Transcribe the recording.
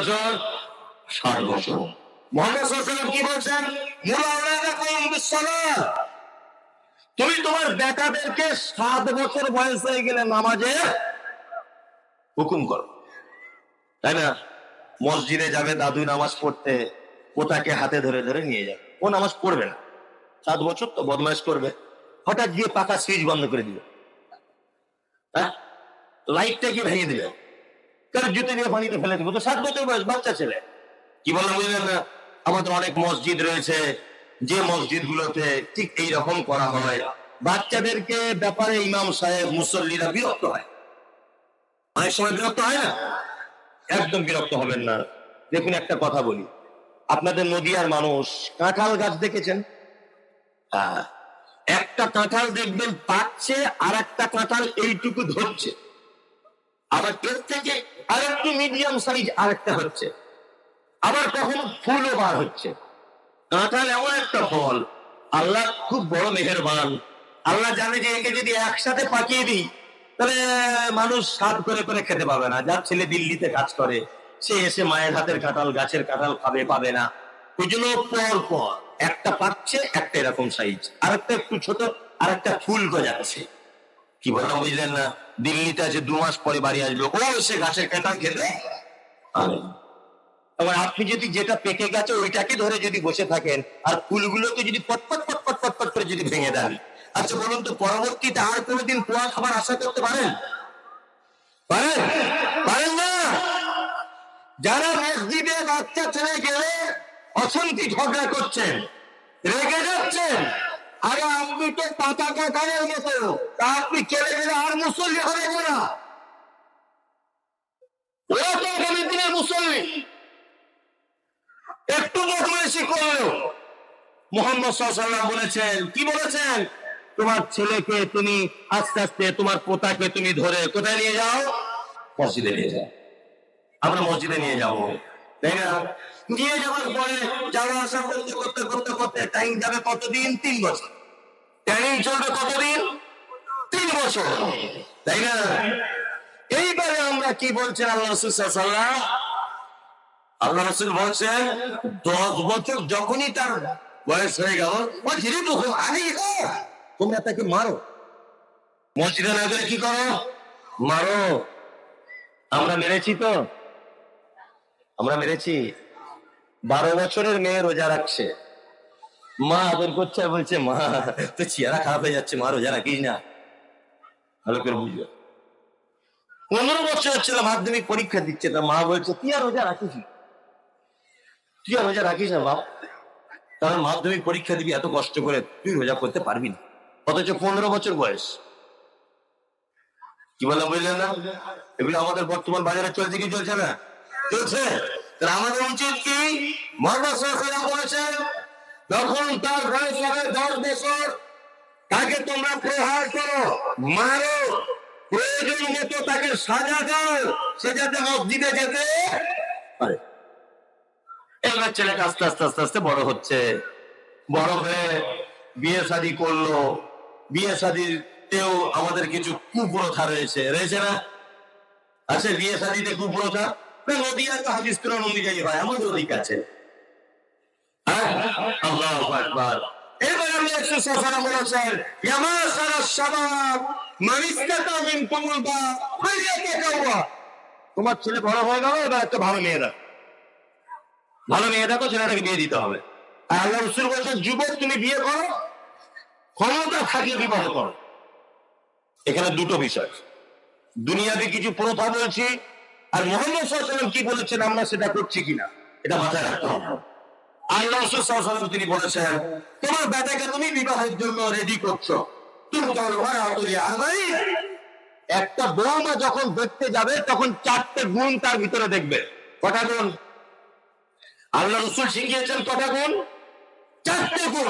বছর ষাট বছর মোহাম্মদ কি বলছেন। তুমি তোমার বেটাদেরকে সাত বছর বয়স হয়ে গেলে নামাজে হুকুম করো। তাই না? মসজিদে যাবে দাদু নামাজ পড়তে ওটাকে হাতে ধরে ধরে নিয়ে যাবে। ও নামাজ পড়বে না। সাত বছর তো বদমাইশ করবে। হঠাৎ গিয়ে পাকা সুইচ বন্ধ করে দিবে লাইটটা কি ভেঙে দিবে কারণ জুতো দিয়ে পানিতে ফেলে দিবে? তো সাত বছর বয়স, বাচ্চা ছেলে। কি বললাম বুঝলেন না? আমাদের অনেক মসজিদ রয়েছে। যে মসজিদ গুলোতে ঠিক এইরকম করা হয়। বাচ্চাদেরকে ব্যাপারে ইমাম সাহেব, মুসল্লিরা বিরক্ত হয়। অনেক সময় বিরক্ত হয় না? একদম বিরক্ত হবেন না। দেখুন, একটা কথা বলি। আপনাদের নদিয়ার মানুষ কাঁঠাল গাছ দেখেছেন? হ্যাঁ। একটা কাঁঠাল দেখবেন পাচ্ছে আর একটা কাঁঠাল এইটুকু ধরছে। আবার এর থেকে আর একটু মিডিয়াম সাইজ আরেকটা হচ্ছে। আবার কখনো ফুলও বার হচ্ছে। কাঁঠাল এমন একটা ফল। আল্লাহ খুব বড় মেহেরবান। আল্লাহ জানে যে একে যদি একসাথে পাকিয়ে দিই তাহলে মানুষ স্বাদ করে করে খেতে পাবে না। যার ছেলে দিল্লিতে কাজ করে, সে এসে মায়ের হাতের কাঁঠাল, গাছের কাঁঠাল খাবে, পাবে না। ওই জন্য পর পর একটা পাচ্ছে, একটা এরকম সাইজ আর একটা ছোট আর একটা ফুল গজাচ্ছে। কি বললাম বুঝলেন না। দিল্লিতে আছে দু মাস পরে বাড়ি আসবে। ও সে গাছের কাঁঠাল খেতে? পারে এবার আপনি যদি যেটা পেকে গেছে, ওইটাকে ধরে যদি বসে থাকেন, আর ফুলগুলোকে যদি পটপট পটপট পটপট করে যদি ভেঙে দেন। আচ্ছা বলুন তো, পরবর্তীতে আর কোনোদিন পোয়া খাবার আশা করতে পারেন? পারেন? পারেন না? যারা মসজিদে বাচ্চা ছেলে গেলে অশান্তি ঝগড়া করছেন, রেগে যাচ্ছেন আরে আপনি তো পাতা কাকারের মতো। তা আপনি কেড়ে গেলে আর মুসল্লি হবে না ওরা তো আগামী দিনের মুসল্লি। একটু বদমাইশি করল মোহাম্মদ সাল্লাম বলেছেন, কি বলেছেন? তোমার ছেলেকে তুমি আস্তে আস্তে তোমার পোতাকে তুমি ধরে কোথায় নিয়ে যাও? মসজিদে নিয়ে যাও। আমরা মসজিদে নিয়ে যাব। নিয়ে যাওয়ার পরে যাওয়া আসা করতে করতে করতে করতে টাইম যাবে কতদিন? তিন বছর। ট্রেনিং চলবে কতদিন? তিন বছর। তাই না? এইবারে আমরা কি বলছেন আল্লাহ রসুল সাল্লাম আল্লাহ রসুল বলছেন, দশ বছর যখনই তার বয়স হয়ে গেল রে তো তোমরা তাকে মারো। মসজিদে না কি করো? মারো। আমরা মেরেছি তো। আমরা মেরেছি। বারো বছরের মেয়ে রোজা রাখছে। মা আদর করছে বলছে, মা তো চেহারা খারাপ হয়ে যাচ্ছে, মা, রোজা রাখিস না। ভালো করে বুঝবে। পনেরো বছর ছিল মাধ্যমিক পরীক্ষা দিচ্ছে, তা মা বলছে, তুই আর রোজা রাখিস? তুই আর রোজা রাখিস না, বাপ। কারণ মাধ্যমিক পরীক্ষা দিবি, এত কষ্ট করে তুই রোজা করতে পারবি না। অথচ পনেরো বছর বয়স। কি বললাম, বুঝলেন না? এগুলো আমাদের বর্তমান বাজারে চলছে কি চলছে না? চলছে আমাদের উচিত কি? বলেছেন তার হবে দশ বছর, তাকে তোমরা প্রহার করো, মারো। প্রয়োজন মতো তাকে সাজা দাও, সে যাতে মসজিদে যেতে এবার ছেলেটা আস্তে আস্তে আস্তে আস্তে বড় হচ্ছে। বড় হয়ে বিয়ে শাদী করল। বিয়ে শাদীতেও আমাদের কিছু কুপ্রথা রয়েছে। রয়েছে না? আছে বিয়ে শাদীতে কুপ্রথা? অনুযায়ী হয় অধিক আছে। হ্যাঁ? তোমার ছেলে বড় হয়ে গেল, এবার একটা ভালো মেয়ে ভালো মেয়ে দেখো ছেলেটাকে বিয়ে দিতে হবে। আর আল্লাহ রসুল যুবক, তুমি বিয়ে করো, ক্ষমতা থাকলে বিবাহ করো। এখানে দুটো বিষয়। দুনিয়াতে কিছু প্রথা বলছি আর মোহাম্মদ কি বলেছেন আমরা সেটা করছি কিনা? এটা মাথায় রাখতে হবে। তুমি একটা যখন দেখতে যাবে, তখন চারটে গুণ তার ভিতরে দেখবে। আল্লাহ রসুল শিখিয়েছেন কটা গুণ? চারটে গুণ।